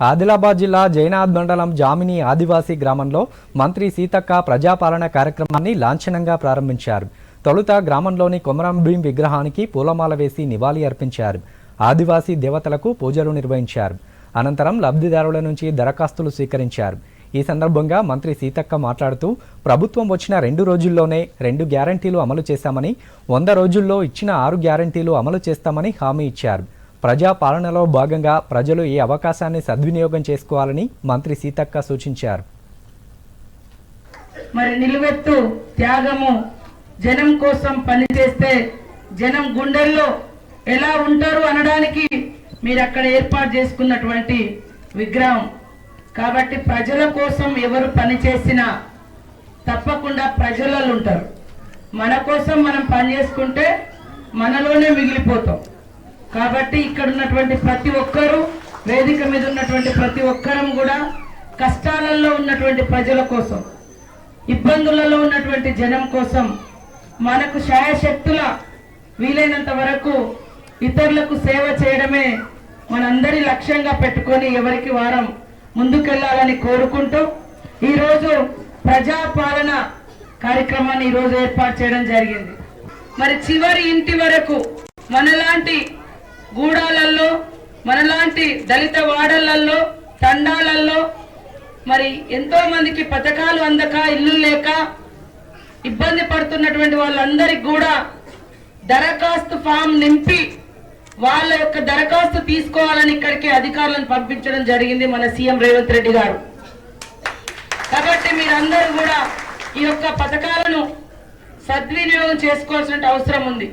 ఆదిలాబాద్ జిల్లా జైనాథ్ మండలం జామిని ఆదివాసీ గ్రామంలో మంత్రి సీతక్క ప్రజాపాలన కార్యక్రమాన్ని లాంఛనంగా ప్రారంభించారు. తొలుత గ్రామంలోని కొమరంభీం విగ్రహానికి పూలమాల వేసి నివాళి అర్పించారు. ఆదివాసీ దేవతలకు పూజలు నిర్వహించారు. అనంతరం లబ్ధిదారుల నుంచి దరఖాస్తులు స్వీకరించారు. ఈ సందర్భంగా మంత్రి సీతక్క మాట్లాడుతూ ప్రభుత్వం వచ్చిన రెండు రోజుల్లోనే రెండు గ్యారంటీలు అమలు చేశామని వంద రోజుల్లో ఇచ్చిన ఆరు గ్యారంటీలు అమలు చేస్తామని హామీ ఇచ్చారు. ప్రజా పాలనలో భాగంగా ప్రజలు ఈ అవకాశాన్ని సద్వినియోగం చేసుకోవాలని మంత్రి సీతక్క సూచించారు. మరి నిలువెత్తు త్యాగము జనం కోసం పనిచేస్తే జనం గుండెల్లో ఎలా ఉంటారు అనడానికి మీరు అక్కడ ఏర్పాటు చేసుకున్నటువంటి విగ్రహం. కాబట్టి ప్రజల కోసం ఎవరు పని చేసినా తప్పకుండా ప్రజలలో ఉంటారు మన కోసం మనం పని చేసుకుంటే మనలోనే మిగిలిపోతాం. కాబట్టి ఇక్కడ ఉన్నటువంటి ప్రతి ఒక్కరూ వేదిక మీద ఉన్నటువంటి ప్రతి ఒక్కరం కూడా కష్టాలలో ఉన్నటువంటి ప్రజల కోసం ఇబ్బందులలో ఉన్నటువంటి జనం కోసం మనకు శాయశక్తుల వీలైనంత వరకు ఇతరులకు సేవ చేయడమే మనందరి లక్ష్యంగా పెట్టుకొని ఎవరికి వారం ముందుకెళ్ళాలని కోరుకుంటూ ఈరోజు ప్రజాపాలన కార్యక్రమాన్ని ఈరోజు ఏర్పాటు చేయడం జరిగింది. మరి చివరి ఇంటి వరకు మనలాంటి గూడాలల్లో మనలాంటి దళిత వాడలల్లో తండాలల్లో మరి ఎంతో మందికి పథకాలు అందక ఇల్లు లేక ఇబ్బంది పడుతున్నటువంటి వాళ్ళందరికి కూడా దరఖాస్తు ఫామ్ నింపి వాళ్ళ యొక్క దరఖాస్తు తీసుకోవాలని ఇక్కడికి అధికారులను పంపించడం జరిగింది మన సీఎం రేవంత్ రెడ్డి గారు. కాబట్టి మీరందరూ కూడా ఈ యొక్క పథకాలను సద్వినియోగం చేసుకోవాల్సిన అవసరం ఉంది.